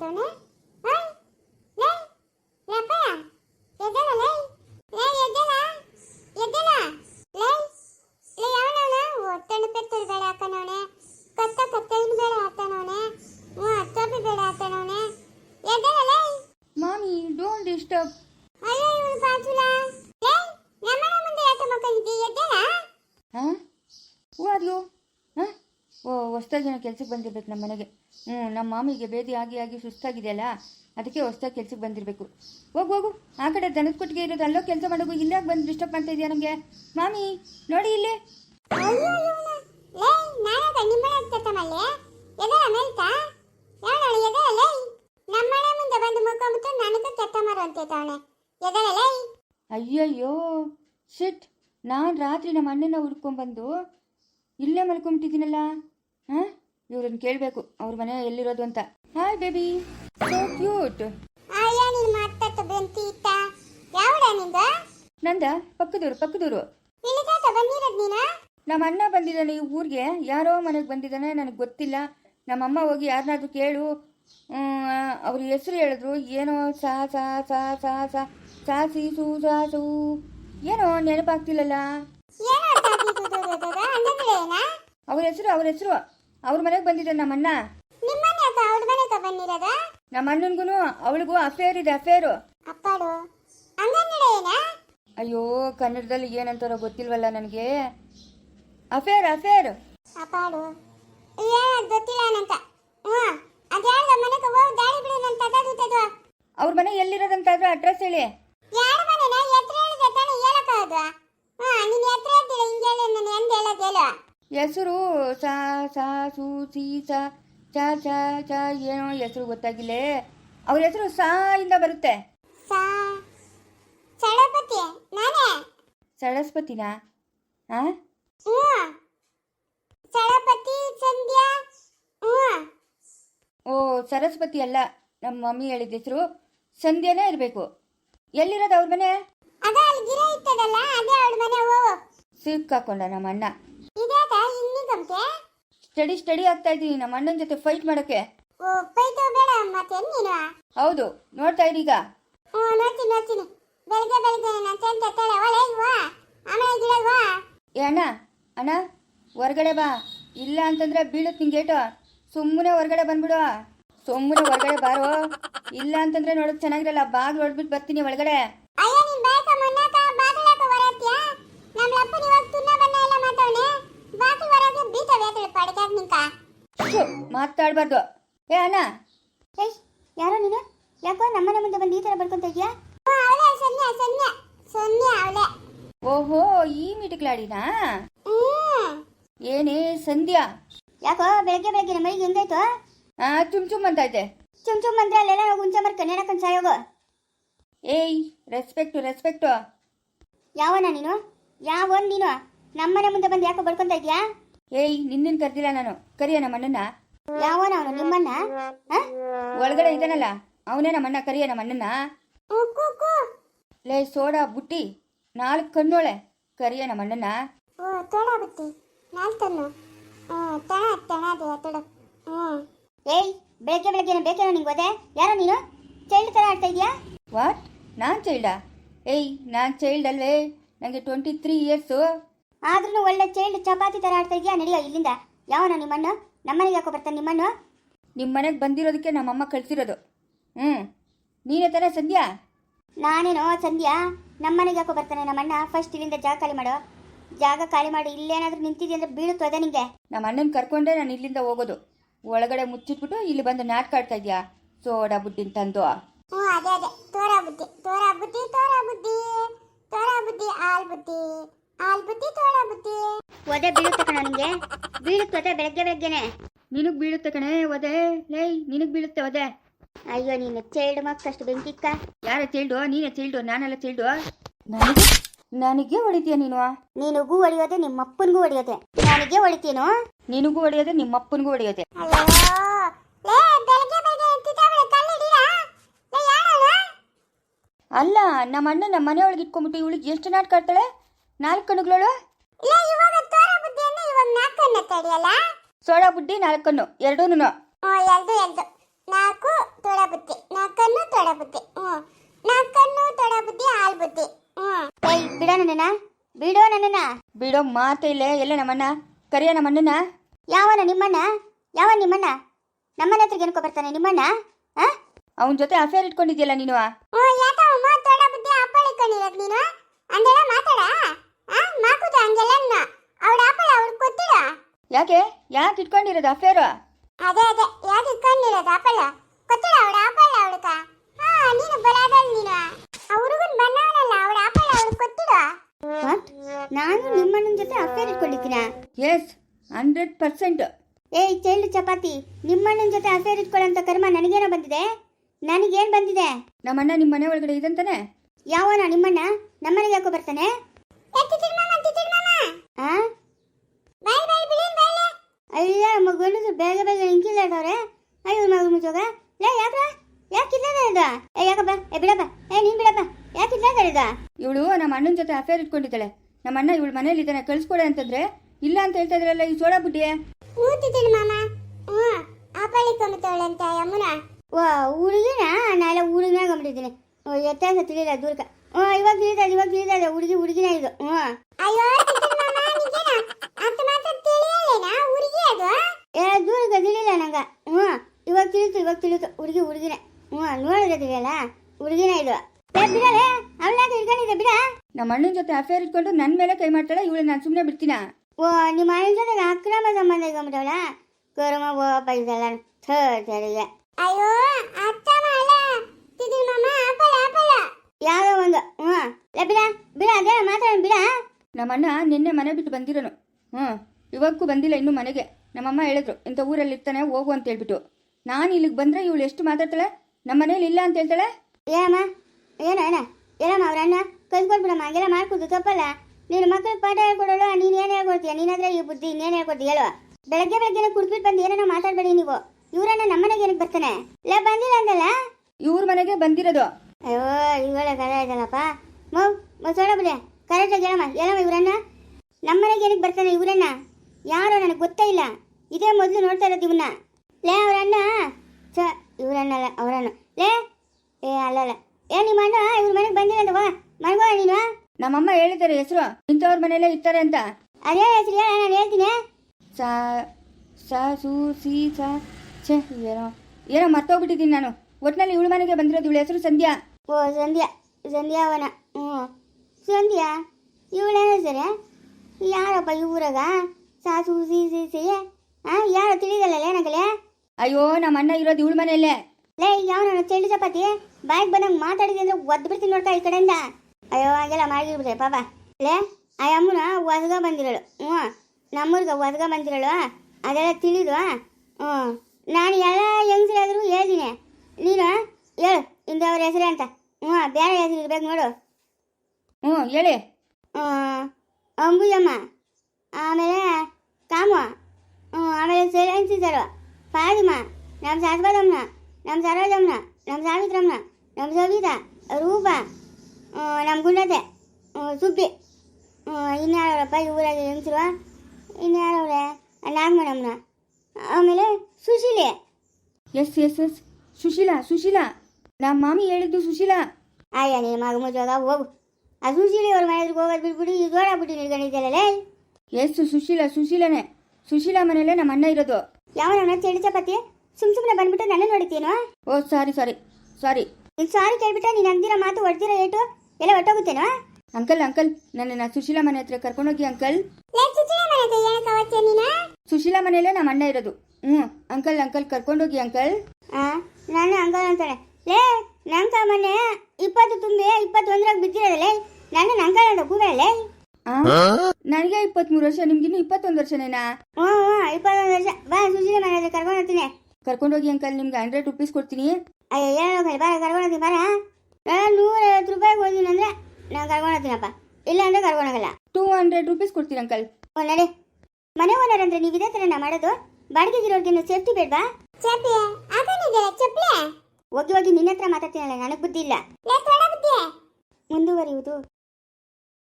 ಲೇ ಮಾಮಿ don't disturb ಅಯ್ಯೋ ಇವನು ಪಾಚುಲ ಲೇ ನಮ್ಮನೆ ಮುಂದೆ ಯಾಕೆ ಮಕ್ಕಳಿದ್ದಿ ಎದ್ದಲ್ಲ ಹಾಂ? ಹೂ ಹಾಂ ಓ ಹೊಸ್ದಾಗಿ ಏನೋ ಕೆಲ್ಸಕ್ಕೆ ಬಂದಿರ್ಬೇಕು ನಮ್ಮ ಮನೆಗೆ. ಹ್ಞೂ ನಮ್ಮ ಮಾಮಿಗೆ ಬೇದಿ ಆಗಿ ಆಗಿ ಸುಸ್ತಾಗಿದೆಯಲ್ಲ ಅದಕ್ಕೆ ಹೊಸ್ದಾಗಿ ಕೆಲ್ಸಕ್ಕೆ ಬಂದಿರಬೇಕು. ಹೋಗು ಹೋಗು. ಆ ಕಡೆ ದನದ ಕೊಟ್ಟಿಗೆ ಇರೋದು ಅಲ್ಲೋ ಕೆಲಸ ಮಾಡೋಗು. ಇಲ್ಲಾಗ ಬಂದು ಡಿಸ್ಟರ್ಬ್ ಮಾಡ್ತಾ ಇದೆಯಾ ನಮಗೆ? ಮಾಮಿ ನೋಡಿ ಇಲ್ಲಿ. ಅಯ್ಯಯ್ಯೋ ಶಿಟ್ ನಾನು ರಾತ್ರಿ ನಮ್ಮ ಅಣ್ಣನ ಹುಡ್ಕೊಂಡ್ಬಂದು ಇಲ್ಲೇ ಮಲ್ಕೊಂಬಿಟ್ಟಿದ್ದೀನಲ್ಲ? ಹಾಂ? ಇವ್ರನ್ನ ಕೇಳಬೇಕು. ಅವ್ರ ಮನೆ ಎಲ್ಲಿರೋದು ಅಂತ. ಹಾಯ್ ಬೇಬಿ ಸೋ ಕ್ಯೂಟ್ ನಂದ? ಪಕ್ಕದೂರು ಪಕ್ಕದೂರು. ನಮ್ಮ ಅಣ್ಣ ಬಂದಿದ್ದಾನೆ ಈ ಊರಿಗೆ. ಯಾರೋ ಮನೆಗೆ ಬಂದಿದ್ದಾನೆ ನನಗೆ ಗೊತ್ತಿಲ್ಲ. ನಮ್ಮಮ್ಮ ಹೋಗಿ ಯಾರನ್ನಾದ್ರೂ ಕೇಳು. ಅವ್ರ ಹೆಸರು ಹೇಳಿದ್ರು. ಏನೋ ಸಾ ಸಾ ಸಾ ಸಾ ಸಾ ಸಾ ಸಿ ಸೂ ಸಾ ಸೂ. ಏನೋ ನೆನಪಾಗ್ತಿಲ್ಲಲ್ಲ. ಅವ್ರ ಹೆಸರು ಅವ್ರ ಹೆಸರು. ಅವ್ರ ಮನೆಗೆ ಬಂದಿದ್ದ ನಮ್ಮಣ್ಣ? ನಿಮ್ಮನೆ ಅಕ್ಕ ಅವ್ರ ಮನೆಕ ಬಂದಿರೋದ? ನಮ್ಮ ಅಣ್ಣನಿಗೂ ಅವಳಿಗೂ ಅಫೇರ್ ಇದೆ ಅಫೇರು ಅಪ್ಪಾಡು ಅಯ್ಯೋ ಕನ್ನಡದಲ್ಲಿ ಏನಂತಾರೋ ಗೊತ್ತಿಲ್ವಲ್ಲ ನನಗೆ. ಅಫೇರ್ ಅಫೇರ್ ಅಪ್ಪಾಡು ಗೊತ್ತಿಲ್ಲ ನಂತ ಅವ್ರ ಮನೆ ಎಲ್ಲಿರೋದಂತ ಅಡ್ರೆಸ್ ಹೇಳಿ. ಯಾರ ಮನೆನ? ಎತ್ರ ಹೇಳಿದೆ ತಾನೆ ಹೇಳಕ್ಕಾಗದು ಹಾ ನೀನ್ ಎತ್ರ ಹೇಳ್ತಿಲ್ಲ ಹಿಂಗೆ ಹೇಳಿ ನಾನು ಎಂದ ಹೇಳೋದು ಹೇಳು. ಹೆಸರು ಸ ಸಾ ಸು ಸಿ ಸಾ ಚ ಚ ಚ ಏನೋ ಹೆಸರು ಗೊತ್ತಾಗಿಲ್ಲ. ಅವ್ರ ಹೆಸರು ಸ ಇಂದ ಬರುತ್ತೆ. ಸರಸ್ವತಿನಾ? ಹಾ ಓ ಸರಸ್ವತಿ ಅಲ್ಲ ನಮ್ಮ ಮಮ್ಮಿ ಹೇಳಿದ ಹೆಸರು. ಸಂಧ್ಯಾನೇ ಇರಬೇಕು. ಎಲ್ಲಿರೋದು ಅವ್ರ ಮನೆ? ಸಿಕ್ಕಾಕೊಂಡ ನಮ್ಮ ಅಣ್ಣ ಇನ್ನಿ ಸ್ಟಡಿ ಸ್ಟಡಿ ಆಗ್ತಾ ಇದ್ದೀನಿ. ನಮ್ಮ ಅಣ್ಣನ ಜೊತೆ ಫೈಟ್ ಮಾಡಕ್ಕೆ. ಓ ಫೈಟ್ ಬೇಡ ಮತ್ತೆ ನೀನು ಹೌದು ನೋಡ್ತಾ ಇರಿ ಈಗ. ಹ್ಞೂ ನೋಡ್ತೀನಿ ನೋಡ್ತೀನಿ. ಬೆಳಗ್ಗೆ ಬೆಳಗ್ಗೆ ನನ್ನ ಚೆಂದ ತಳೆ ಒಳೆ ವಾ ಆಮೇಲೆ ಗಿಡ ವಾ ಏ ಅಣ್ಣ ಅಣ್ಣ ಹೊರಗಡೆ ಬಾ. ಇಲ್ಲ ಅಂತಂದ್ರೆ ಬೀಳುತ್ತೆ ನಿಂಗೇಟು ಸುಮ್ಮನೆ ಹೊರಗಡೆ ಬಂದ್ಬಿಡು. ಸುಮ್ಮನೆ ಹೊರಗಡೆ ಬಾರೋ. ಇಲ್ಲ ಅಂತಂದ್ರೆ ನೋಡೋದು ಚೆನ್ನಾಗಿರಲ್ಲ. ಬಾಗಿಲು ಹೊಡ್ಬಿಟ್ಟು ಬರ್ತೀನಿ ಒಳಗಡೆ ಅಯ್ಯ ನೀನ್ ಬಾಯ್ಕ ಮೊನ್ನಾಕ ಬಾಗಿಲಾಕ ಹೊರತ್ಯಾ ನಮ್ಮ ಅಪ್ಪನ ಇವಾಗ ತುನ್ನ ಬಣ್ಣ ಎಲ್ಲ ಮಾತಾವನೆ ಬಾಗಿಲು ಹೊರಗೆ ಬೀತ ನಿಂಕ ಛು, ಮಾತಾಡ್ಬಾರ್ದು. ಏ ಅಣ್ಣ. ಏಯ್ ಯಾರೋ ನೀನು? ಯಾಕೋ ನಮ್ಮನೆ ಮುಂದೆ ಬಂದು ಈ ತರ ಬರ್ಕೊಂತ ಇದೆಯಾ ಅವ್ಳೆ ಸೊನ್ನೆ ಸೊನ್ನೆ. ಸೊನ್ನೆ ಅವಳೆ. ಓಹೋ ಈ ಮಿಟಿಕ್ಲಾಡಿನಾ ಹ್ಮ್. ಏನೇ ಸಂಧ್ಯಾ. ಯಾಕೋ ಬೆಳಗ್ಗೆ ಬೆಳಗ್ಗೆ ನಮ್ಮ ಮನೆಗೆ ಹೆಂಗಾಯ್ತು ಆ ಚುಮ್ ಚುಮ್ ಅಂತೈತೆ ಚುಮ್ ಚುಮ್ ಅಂದ್ರೆ ಅಲ್ಲೆಲ್ಲ ಹುಂಚ ಮರ್ಕ ನೆನಕನ್ ಸಾಯೋಗು ಏಯ್ ರೆಸ್ಪೆಕ್ಟು ರೆಸ್ಪೆಕ್ಟು ಯಾವನ ನೀನು? ಯಾವನ್ ನೀನು? ನಮ್ಮನೆ ಮುಂದೆ ಬಂದು ಯಾಕೋ ಬರ್ಕೊಂತ ಇದೆಯಾ ಏಯ್ ನಿನ್ನ ಕರ್ದಿಲ್ಲ ನಾನು. ಕರಿಯ ನಮ್ಮ ಅಣ್ಣನ ಯಾವನ ಅವನು? ನಿಮ್ಮನ್ನ? ಆ? ಒಳಗಡೆ ಇದ್ದಾನಲ್ಲ ಅವನೇ ನಮ್ಮಣ್ಣ ಕರಿಯ ನಮ್ಮ ಅಣ್ಣನ ಉಕ್ಕು ಉಕ್ಕು ಲೇ ಸೋಡಾ ಬುಟ್ಟಿ ನಾಲ್ಕು ಕಣ್ಣೋಳೆ. ಕರಿಯ ನಮ್ಮ ಅಣ್ಣನ ಓ ತೊಡ ಬತ್ತಿ ನಾಲ್ತನ್ನು ಹ್ಞೂ ತಣ ತಣ ಅದೇ ತೊಡ. ಹ್ಮ್ ಏಯ್ ಬೆಳಗ್ಗೆ ಬೆಳಗ್ಗೆ ಬೇಕೇನೋ ನಿಂಗೆ ಓದೆ ಯಾರೋ ನೀನು? ಚೈಲ್ಡ್ ಥರ ಆಡ್ತಾ ಇದೆಯಾ ವಾಟ್ ನಾನು ಚೈಲ್ಡಾ ಏಯ್ ನಾನು ಚೈಲ್ಡ್ ಅಲ್ವೇ. ನನಗೆ ಟ್ವೆಂಟಿ ತ್ರೀ ಇಯರ್ಸು ಆದ್ರೂ ಒಳ್ಳೆ ಚೈಲ್ಡ್ ಚಪಾತಿ ಥರ ಆಡ್ತಾ ಇದೆಯಾ ನಡೆಯೋ ಇಲ್ಲಿಂದ? ಯಾವನ ನಿಮ್ಮಣ್ಣ ನಮ್ಮನೆಗೆ ಯಾಕೋ ಬರ್ತಾನೆ ನಿಮ್ಮಣ್ಣ ನಿಮ್ಮ ಮನೆಗೆ ಬಂದಿರೋದಕ್ಕೆ ನಮ್ಮಮ್ಮ ಕಳಿಸಿರೋದು. ಹ್ಞೂ ನೀನೇ ತಾನೇ ಸಂಧ್ಯಾ? ನಾನೇನೋ ಸಂಧ್ಯಾ? ನಮ್ಮನೆಗೆ ಯಾಕೋ ಬರ್ತಾನೆ ನಮ್ಮಣ್ಣ? ಫಸ್ಟ್ ಇಲ್ಲಿಂದ ಜಾಗ ಖಾಲಿ ಮಾಡು. ಜಾಗ ಖಾಲಿ ಮಾಡಿ ಇಲ್ಲೇನಾದ್ರೂ ನಿಂತಿದ್ದೆ ಅಂದ್ರೆ ಬೀಳುತ್ತೋ ಅದೇ ನಿಂಗೆ? ನಮ್ಮ ಅಣ್ಣನ ಕರ್ಕೊಂಡೆ ನಾನು ಇಲ್ಲಿಂದ ಹೋಗೋದು. ಒಳಗಡೆ ಮುಚ್ಚಿಟ್ಬಿಟ್ಟು ಇಲ್ಲಿ ಬಂದು ನಾಟಕ ಆಡ್ತಾ ಇದೆಯಾ? ಸೋಡಾ ಬುಟ್ಟಿ ತಂದು. ಹ್ಮ್ ಅದೇ ಅದೇ ತೋರ ಬುದ್ಧಿ ತೋರ ಬುದ್ಧಿ ತೋರ ಬುದ್ಧಿ ತೋರ ಬುದ್ಧಿ ಆಲ್ ಬುದ್ಧಿ ಆಲ್ ಬುದ್ಧಿ ತೋರ ಬುದ್ಧಿ ಒದೆ ಬೀಳುತ್ತೆ ಕಣ ನಿಂಗೆ. ಬೀಳುತ್ತೆ ಒದೆ ಬೆಳಗ್ಗೆ ಬೆಳಗ್ಗೆನೆ. ನಿನಗ್ ಬೀಳುತ್ತೆ ಕಣೆ ಒದೆ ಲೇಯ್ ನಿನಗ್ ಬೀಳುತ್ತೆ ಒದೆ ಅಯ್ಯೋ ನೀನು ಚೈಲ್ಡ್ ಮಕ್ಕಷ್ಟು ಬೆಂಕಿಕ್ಕ. ಯಾರ ಚೈಲ್ಡ್ ನೀನೇ ಚೈಲ್ಡ್ ನಾನೆಲ್ಲ ಚೈಲ್ಡ್ ನನಗೆ ನನಗೆ ಹೊಡಿತೀಯ ನೀನು? ನಿನಗೂ ಹೊಡಿಯೋದೆ ನಿಮ್ಮ ಅಪ್ಪನಿಗೂ ಹೊಡಿಯೋದೆ. ನನಗೆ ಹೊಡಿತೀನು ನಿನಗೂ ಹೊಡೆಯೋದೆ ನಿಮ್ಮ ಅಪ್ಪನಿಗೂ ಹೊಡೆಯೋದೆ ಅಲ್ಲ ನಮ್ಮ ಅಣ್ಣ ನಮ್ಮ ಮನೆಯೊಳಗೆ ಇಟ್ಕೊಂಡ್ಬಿಟ್ಟು ಇವಳಿಗೆ ಎಷ್ಟು ನಾಟ್ ಕಾಡ್ತಾಳೆ ನಾಲ್ಕು ಕಣ್ಣುಗಳು ನಾಲ್ಕನ್ನ ಸೋಡಾ ಬುಡ್ಡಿ ನಾಲ್ಕು ಕಣ್ಣು ಎರಡೂನು ಎರಡು ಎಲ್ದು ನಾಲ್ಕು ತೊಡ ಬುತ್ತಿ ನಾಲ್ಕನ್ನು ತೊಡ ಬುದ್ಧಿ. ಹ್ಞೂ. ನಾಲ್ಕನ್ನು ತೊಡ ಬುದ್ಧಿ ಹಾಲ್ ಬುದ್ಧಿ. ಹ್ಞೂ. ಬಿಡೋ ನನ್ನನ್ನ. ಬಿಡೋ ನನ್ನನ್ನ. ಬಿಡೋ ಮಾತು ಇಲ್ಲ. ಎಲ್ಲ ನಮ್ಮಣ್ಣ ಕರಿಯ ನಮ್ಮಣ್ಣನ. ಯಾವನ ನಿಮ್ಮಣ್ಣ? ಯಾವ ನಿಮ್ಮಣ್ಣ? ನಮ್ಮನೆ ಹತ್ರ ಏನಕ್ಕೋ ಬರ್ತಾನೆ ನಿಮ್ಮಣ್ಣ? ಆ? ಅವನ ಜೊತೆ ಅಫೇರ್ ಇಟ್ಕೊಂಡಿದ್ಯಲ್ಲ ನೀನು? ಹ್ಞೂ ಯಾಕಮ್ಮ ತೊಡ ಬುದ್ಧಿ ಅಪ್ಪಳಿಕೊಂಡಿರೋದು ನೀನು? ಅಂದೇಳ ಮಾತಾಡ? ಆ ಮಾಕುದ ಹಂಗೆಲ್ಲ ಅವಳ ಆಪಳ ಅವ್ಳು ಯಾಕೆ? ಯಾಕೆ ಇಟ್ಕೊಂಡಿರೋದು ಅಫೇರು? ಅದೇ ಅದೇ. ಯಾಕೆ ಇಟ್ಕೊಂಡಿರೋದು ಅಪ್ಪಳ ಗೊತ್ತಿಲ್ಲ ಅವಳ ಅಪ್ಪಳ ಅವಳಕ ಹಾ ನೀನು ಬರಾದಲ್ ನೀನು. ಆ ಹುಡುಗನ್ ಬಂದವನಲ್ಲ ಅವಳ ಅಪ್ಪಳ ಅವಳು ಗೊತ್ತಿಲ್ಲ ವಾಟ್ ನಾನು ನಿಮ್ಮಣ್ಣನ ಜೊತೆ ಅಫೇರ್ ಇಟ್ಕೊಂಡಿದ್ದೀನ? ಎಸ್ ಹಂಡ್ರೆಡ್ ಪರ್ಸೆಂಟ್ ಏಯ್ ಚೈಲ್ಡ್ ಚಪಾತಿ ನಿಮ್ಮಣ್ಣನ ಜೊತೆ ಅಫೇರ್ ಇಟ್ಕೊಳ್ಳೋಂಥ ಕರ್ಮ ನನಗೇನೋ ಬಂದಿದೆ? ನನಗೇನು ಬಂದಿದೆ? ನಮ್ಮಣ್ಣ ನಿಮ್ಮ ಮನೆ ಒಳಗಡೆ ಇದಂತಾನೆ ಯಾವನ ನಿಮ್ಮಣ್ಣ? ನಮ್ಮನೆಗೆ ಯಾಕೋ ಬರ್ತಾನೆ? ಅಯ್ಯ ಮಗನು ಬೇಗ ಬೇಗ ಇಂಕಿಲ್ಲಾಡವ್ರೆ ಅಯ್ಯೋ ಮಗ ಮುಚ್ಚೋಗ ಲೇ ಯಾಕ ಯಾಕಿಲ್ಲ ಇದು? ಏ ಯಾಕಪ್ಪ ಏ ಬಿಡಪ್ಪ. ಏ ನೀನ್ ಬಿಡಪ್ಪ. ಯಾಕಿಲ್ಲ ಇದ? ಇವಳು ನಮ್ಮ ಅಣ್ಣನ ಜೊತೆ ಅಫೇರ್ ಇಟ್ಕೊಂಡಿದ್ದಾಳೆ. ನಮ್ಮ ಅಣ್ಣ ಇವಳು ಮನೇಲಿ ಇದ್ದಾನೆ ಕಳಿಸ್ಕೊಡೆ ಅಂತಂದ್ರೆ ಇಲ್ಲ ಅಂತ ಹೇಳ್ತಾ ಇದ್ರಲ್ಲ ಈ ಸೋಡಾ ಬುಡ್ಡಿ. ಮೂತಿತ್ತಿರ್ ಮಾಮ. ಹ್ಞೂ ಅಪ್ಪಳಿ ಅಂತ ಯಮ್ಮನ. ವಾ ಹುಡುಗಿನ? ನಾಳೆ ಹುಡುಗಿನಾಗ ಅಂಬಿಟ್ಟಿದ್ದೀನಿ ಎತ್ತ ತಿಳಿಲ್ಲ ದೂರಕ. ಹ್ಞೂ ಇವಾಗ ತಿಳಿತದೆ ಇವಾಗ ತಿಳಿತದೆ ಹುಡುಗಿ ಹುಡುಗಿನ ಇದು ಹ್ಞೂ ಅಯ್ಯೋ ತಿತ್ತಿರ್ ಮಾಮ ನಿಜನ ಅಂತ ಮಾತ್ರ ತಿಳಿಯಲ್ಲೇನಾ ಹುಡುಗಿ ಅದು ಏ ದೂರಕ ತಿಳಿಲ್ಲ ನಂಗ ಹ್ಞೂ ಇವಾಗ ತಿಳಿತು ಇವಾಗ ತಿಳಿತು ಹುಡುಗಿ ಹುಡುಗಿನ ಹ್ಞೂ ನೋಡಿದ್ರೆ ತಿಳಿಯಲ್ಲ ಹುಡುಗಿನ ಇದು ಏ ಬಿಡಲೇ ಅವಳಾಗ ಇಟ್ಕೊಂಡಿದ್ದೆ ಬಿಡ ನಮ್ಮ ಅಣ್ಣನ ಜೊತೆ ಅಫೇರ್ ಇಟ್ಕೊಂಡು ನನ್ನ ಮೇಲೆ ಕೈ ಮಾಡ್ತಾಳೆ ಇವಳು ನಾನು ಸುಮ್ಮನೆ ಬಿಡ್ತೀನ ಓ ನಿಮ್ಮ ಮನೆ ಜೊತೆಗೆ ಅಕ್ರಮ ಸಂಬಂಧ ಇಟ್ಕೊಂಬಿಟ್ಟವಳ ಕರ್ಮ ಓ ಪೈಸಲ್ಲ ಸರಿಗೆ ಅಯ್ಯೋ ಅತ್ತ ಮಾಲ ತಿತ್ತಿರ್ ಮಾಮ ಅಪ್ಪಳ ಅಪ್ಪಳ ಯಾವುದೋ ಒಂದು ಹ್ಞೂ ಲೇ ಬಿಡ ಬಿಡ ಅದೇ ಮಾತಾಡ ಬಿಡ ನಮ್ಮ ಅಣ್ಣ ನಿನ್ನೆ ಮನೆ ಬಿಟ್ಟು ಬಂದಿರೋನು. ಹ್ಞೂ ಇವಾಗೂ ಬಂದಿಲ್ಲ ಇನ್ನೂ ಮನೆಗೆ. ನಮ್ಮಮ್ಮ ಹೇಳಿದ್ರು ಇಂಥ ಊರಲ್ಲಿ ಇರ್ತಾನೆ ಹೋಗು ಅಂತ ಹೇಳ್ಬಿಟ್ಟು. ನಾನು ಇಲ್ಲಿಗೆ ಬಂದರೆ ಇವಳು ಎಷ್ಟು ಮಾತಾಡ್ತಾಳೆ? ನಮ್ಮ ಮನೇಲಿ ಇಲ್ಲ ಅಂತ ಹೇಳ್ತಾಳೆ? ಏನಮ್ಮ? ಏನೋ ಅಣ್ಣ ಏನಮ್ಮ ಅವ್ರ ಅಣ್ಣ? ಕಲ್ಸ್ಕೊಂಡ್ಬಿಡಮ್ಮ ಹಂಗೆಲ್ಲ ಮಾಡ್ಕೊಡು ತಪ್ಪಲ್ಲ. ನೀನು ಮಕ್ಕಳಿಗೆ ಪಾಠ ಹೇಳ್ಕೊಡೋಲ್ಲ ನೀನು ಏನು ಹೇಳ್ಕೊಡ್ತೀಯ? ನೀನಾದ್ರೆ ಈ ಬುದ್ಧಿ ಇನ್ನೇನು ಹೇಳ್ಕೊಡ್ತೀಯ? ಹೇಳುವ ಬೆಳಗ್ಗೆ ಬೆಳಗ್ಗೆ ಕುಡ್ಬಿಟ್ಟು ಬಂದು ಏನೇನೋ ಮಾತಾಡಬೇಡಿ ನೀವು. ಇವರನ್ನ ನಮ್ಮನೆಗೆ ಏನಕ್ಕೆ ಬರ್ತಾನೆ? ಇಲ್ಲ ಬಂದಿಲ್ಲ ಅಂದಲ್ಲ? ಇವ್ರ ಮನೆಗೆ ಬಂದಿರೋದು. ಅಯ್ಯೋ ಇವಳ ಕರೆ ಆಯ್ತಲ್ಲಪ್ಪ. ಮೌ ಬಿಡಿ. ಕರೆಕ್ಟಾಗಿ ಹೇಳಮ್ಮ ಹೇಳಮ್ಮ ಇವರನ್ನ? ನಮ್ಮನೆಗೆ ಏನಕ್ಕೆ ಬರ್ತಾನೆ ಇವರನ್ನ? ಯಾರೋ ನನಗೆ ಗೊತ್ತೇ ಇಲ್ಲ. ಇದೇ ಮೊದಲು ನೋಡ್ತಾ ಇರೋದು ಇವನ್ನ. ಲೇ ಅವರನ್ನ ಛ ಇವರನ್ನಲ್ಲ ಅವರನ್ನ ಲೇ ಏ ಅಲ್ಲಲ್ಲ ಏ ನಿಮ್ಮ ಅಣ್ಣ ಇವ್ರ ಮನೆಗೆ ಬಂದಿಲ್ಲ ಅಂತ ಮನೆಗೋ ನೀನು? ನಮ್ಮಮ್ಮ ಹೇಳಿದ್ದಾರೆ ಹೆಸರು. ಇಂಥವ್ರ ಮನೆಯಲ್ಲೇ ಇರ್ತಾರೆ ಅಂತ. ಅದೇ ಹೆಸರು ನಾನು ಹೇಳ್ತೀನಿ. ಸಾ ಸಾ ಸು ಸಿ ಸಾ ಛೇ ಏನೋ. ಏನೋ ಮರ್ತೋಗ್ಬಿಟ್ಟಿದ್ದೀನಿ ನಾನು. ಒಟ್ಟಿನಲ್ಲಿ ಇವಳ ಮನೆಗೆ ಬಂದಿರೋದು ಇವಳ ಹೆಸರು ಸಂಧ್ಯಾ. ಓ ಸಂಧ್ಯಾ. ಸಂಧ್ಯಾವನ ಹ್ಞೂ ಸಂಧ್ಯಾ ಇವಳೇನ ಸರಿ ಯಾರಪ್ಪ ಈ ಊರಾಗ? ಸಾಸು ಸಿ ಸಿ ಸಿ ಹಾಂ ಯಾರು ತಿಳಿದಲ್ಲ ಏನಂಗಲೇ ಅಯ್ಯೋ ನಮ್ಮ ಅಣ್ಣ ಇರೋದು ಇವಳ ಮನೆಯಲ್ಲೇ. ಲೇ ಯಾವ ಚೆಂಡು ಚಪಾತಿ? ಬಾಯಿಗೆ ಬಂದಂಗೆ ಮಾತಾಡಿದೆ ಅಂದ್ರೆ ಒದ್ದು ಬಿಡ್ತೀನಿ ನೋಡ್ತಾ ಈ ಕಡೆಯಿಂದ. ಅಯ್ಯೋ ಹಾಗೆಲ್ಲ ಮಾಡಿರ್ಬಿಟ್ರೆ ಪಾಪ. ಲೇ ಆ ಅಮ್ಮನ ಒದಗ ಬಂದಿರೋಳು. ಹ್ಞೂ. ನಮ್ಮೂರ್ಗ ಒದಗ ಬಂದಿರೋಳು. ಅದೆಲ್ಲ ತಿಳಿದು ಹ್ಞೂ. ನಾನು ಎಲ್ಲ ಹೆಂಗಸರಾದರೂ ಹೇಳ್ತೀನಿ. ನೀನು ಹೇಳು ಇಂಥವ್ರ ಹೆಸರೇ ಅಂತ. ಹ್ಞೂ ಬೇರೆ ಹೆಸರು ಇರ್ಬೇಕು ನೋಡು. ಹ್ಞೂ ಹೇಳಿ. ಅಂಬುಜಮ್ಮ ಆಮೇಲೆ ಕಾಮ ಆಮೇಲೆ ಸೇರಿ ಸೇರಿಸಿದರು ಪಾದಿಮ ನಮ್ಮ ಶಾಶ್ವತಮ್ಮನ ನಮ್ಮ ಸರೋಜಮ್ಮನ ನಮ್ಮ ಸಾವಿತ್ರಮ್ಮನ ನಮ್ಮ ಸವಿತಾ ರೂಪ ನಮ್ಮ ಗುಂಡತೆ ಸುಬ್ಬಿ ಇನ್ಯಾರಪ್ಪ ಇವರಾಗಿ ಹೆಂಗಸರು ಇನ್ಯಾರವ್ರೆ? ನಾಗಮಣಮ್ಮನ ಆಮೇಲೆ ಸುಶೀಲೆ. Yes yes yes. Sushila Sushila. ನಮ್ಮ ಮಾಮಿ ಹೇಳಿದ್ದು ಸುಶೀಲಾ. ಆಯ್ಯ ನೀನು ಮಗ ಮುಜೋಗ ಹೋಗು. ಆ ಸುಶೀಲಿ ಅವ್ರ ಮನೆ ಎದುರಿಗೆ ಹೋಗೋದು ಬಿಟ್ಬಿಟ್ಟು ಈಗ ಓಡಾಗ್ಬಿಟ್ಟು ನಿಲ್ಕೊಂಡಿದ್ದಲ್ಲ ಎಸ್ ಸುಶೀಲ ಸುಶೀಲನೇ. ಸುಶೀಲ ಮನೆಯಲ್ಲೇ ನಮ್ಮ ಅಣ್ಣ ಇರೋದು. ಯಾವನ ಚಳಿ ಚಪಾತಿ ಸುಮ್ ಸುಮ್ಮನೆ ಬಂದ್ಬಿಟ್ಟು ನನ್ನ ನೋಡಿತೀನೋ ಓ ಸಾರಿ ಸಾರಿ ಸಾರಿ. ನೀನು ಸಾರಿ ಕೇಳ್ಬಿಟ್ಟು ನೀನು ಅಂದಿರೋ ಮಾತು ಹೊಡ್ದಿರೋ ಏಟು ಎಲ್ಲ ಹೊಟ್ಟೋಗುತ್ತೇನೋ ಅಂಕಲ್ ಅಂಕಲ್ ನನ್ನ ಸುಶೀಲಾ ಮನೆ ಹತ್ರ ಕರ್ಕೊಂಡೋಗಿ ಅಂಕಲ್. ಸುಶೀಲಾ ಮನೆಯಲ್ಲೇ ನಮ್ಮ ಅಣ್ಣ ಇರೋದು. ಹ್ಞೂ ಅಂಕಲ್ ಅಂಕಲ್ ಕರ್ಕೊಂಡೋಗಿ ಅಂಕಲ್. ಆ ನಾನು ಅಂಕಲ್ ಅಂತಾನೆ. ಲೇ ನಂಕ ಮೊನ್ನೆ ಇಪ್ಪತ್ತು ತುಂಬಿ ಇಪ್ಪತ್ತೊಂದರಾಗ ಬಿದ್ದಿರೋದಲ್ಲೇ? ನಾನು ನಂಕ ಅಂತ ಕೂಗಲೇ ಆ? ನನಗೆ ಇಪ್ಪತ್ಮೂರು ವರ್ಷ ನಿಮ್ಗಿನ್ನೂ ಇಪ್ಪತ್ತೊಂದು ವರ್ಷನೇನಾ? ಹ್ಞೂ ಹ್ಞೂ ಇಪ್ಪತ್ತೊಂದು ವರ್ಷ. ಬಾ ಸುಜಿನ ಮನೆ ಕರ್ಕೊಂಡು ಹೋಗ್ತೀನಿ. ಕರ್ಕೊಂಡೋಗಿ ಅಂಕಲ್ ನಿಮ್ಗೆ ಹಂಡ್ರೆಡ್ ರುಪೀಸ್ ಕೊಡ್ತೀನಿ. ಅಯ್ಯೋ ಬಾ ಕರ್ಕೊಂಡು ಹೋಗ್ತೀನಿ ಬಾರ. ನೂರೈವತ್ತು ರೂಪಾಯಿಗೆ ಹೋಗ್ತೀನಿ ಅಂದರೆ ನಾನು ಕರ್ಕೊಂಡು ಹೋಗ್ತೀನಪ್ಪ. ಇಲ್ಲ ಅಂದರೆ ಕರ್ಕೊಂಡು ಹೋಗಲ್ಲ. ಟೂ ಹಂಡ್ರೆಡ್ ರುಪೀಸ್ ಕೊಡ್ತೀನಿ ಅಂಕಲ್. ಒಳ್ಳೆ ಮನೆ ಓನರ್ ಅಂದ್ರೆ ನೀವು ಇದೇ ಥರ ಮಾಡೋದು? ಬಾಡಿಗೆಗಿರೋರ್ಗಿನ್ನು ಸೇಫ್ಟಿ ಬೇಡವಾ? ಚಪ್ಪಿ ಹಾಕೊಂಡಿದ್ದಲ್ಲ ಚಪ್ಪಲಿ? ಹೋಗಿ ಹೋಗಿ ನಿನ್ನ ಹತ್ರ ಮಾತಾಡ್ತೀನಲ್ಲ ನನಗೆ ಬುದ್ಧಿ ಇಲ್ಲ. ಮುಂದುವರಿಯುವುದು